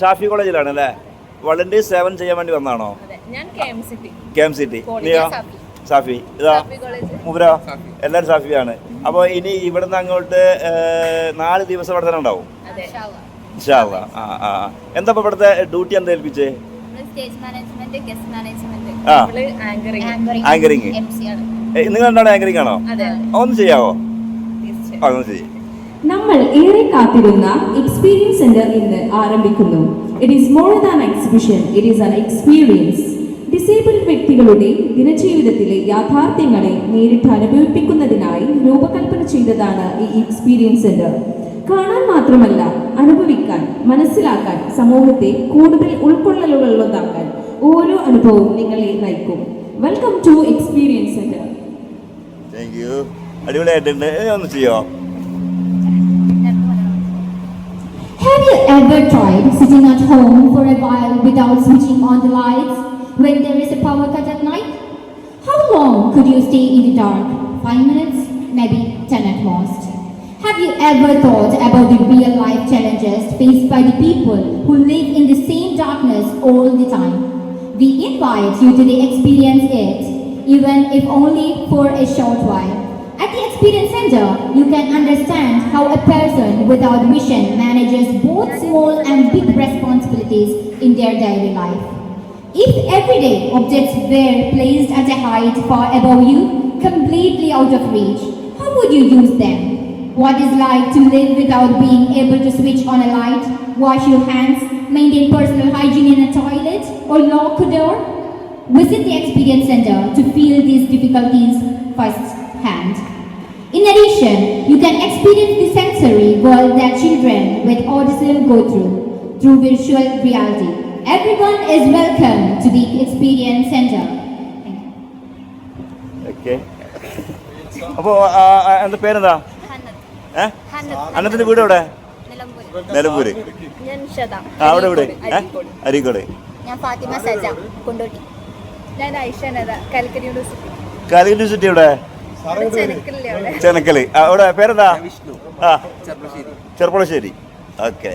ഷാഫി കോളേജിലാണ് അല്ലേ? വളണ്ടിയർ സേവനം ചെയ്യാൻ വേണ്ടി വന്നാണോ കെ എം സിറ്റി നീയോ? സാഫി. ഇതാ എല്ലാരും മുബര. എല്ലാവരും സാഫിയാണ് അപ്പോൾ ഇനി ഇവിടുന്ന് അങ്ങോട്ട് നാല് ദിവസം ഇവിടെ തന്നെ ഉണ്ടാവും. ആ ആ. എന്താ ഇപ്പൊ ഇവിടുത്തെ ഡ്യൂട്ടി എന്താ ഏൽപ്പിച്ചേ? ആങ്കറിങ്. നിങ്ങൾ എന്താണ് ആങ്കറിങ് ആണോ? ഒന്ന് ചെയ്യാവോ? ഒന്ന് ചെയ്യ്. നമ്മൾ ഏറെ കാത്തിരുന്ന എക്സ്പീരിയൻസ് സെന്റർ ഇന്ന് ആരംഭിക്കുന്നു. It is more than exhibition it is an experience disabled വ്യക്തികളുടെ ദിനജീവിതത്തിലെ യാഥാർത്ഥ്യങ്ങളെ നേരിട്ട് അനുഭവിപ്പിക്കുന്നതിനായി രൂപകൽപ്പന ചെയ്തതാണ് ഈ എക്സ്പീരിയൻസ് സെന്റർ കാണാൻ മാത്രമല്ല അനുഭവിക്കാൻ മനസ്സിലാക്കാൻ സമൂഹത്തെ കൂടുതൽ ഉൾക്കൊള്ളലുകളുള്ളതാക്കാൻ ഓരോ അനുഭവവും നിങ്ങളെ നയിക്കും. വെൽക്കം ടു എക്സ്പീരിയൻസ് സെന്റർ അടിപൊളിയായിട്ടുണ്ട്. ഒന്ന് ചെയ്യോ? Ever tried sitting at home for a while without switching on the lights when there is a power cut at night? How long could you stay in the dark? Five minutes? Maybe ten at most. Have you ever thought about the real life challenges faced by the people who live in the same darkness all the time? We invite you to experience it, even if only for a short while. Experience Center, you can understand how a person without vision manages both small and big responsibilities in their daily life. If everyday objects were placed at a height far above you, completely out of reach, how would you use them? What is like to live without being able to switch on a light, wash your hands, maintain personal hygiene in a toilet, or lock a door? Visit the Experience Center to feel these difficulties firsthand. You can experience the sensory world that children with autism go through through virtual reality. Everyone is welcome to the Experience Center. Okay. അപ്പോൾ എന്താ പേരെന്താ ഏ അന്നത്തിന്റെ വീട് എവിടെ നിലമ്പൂര് അവിടെ ഇവിടെ അരീക്കോട്. ഞാൻ ഫാത്തിമ സജ കൊണ്ടോട്ടി ഞാൻ ഐഷ കാലിക്കറ്റ് യൂണിവേഴ്സിറ്റി കാലിക്കറ്റ് യൂണിവേഴ്സിറ്റി എവിടെ ചെനക്കൽ. അവിടെ പേരെന്താ? ആ. ചെറുപ്പളശ്ശേരി ഓക്കെ.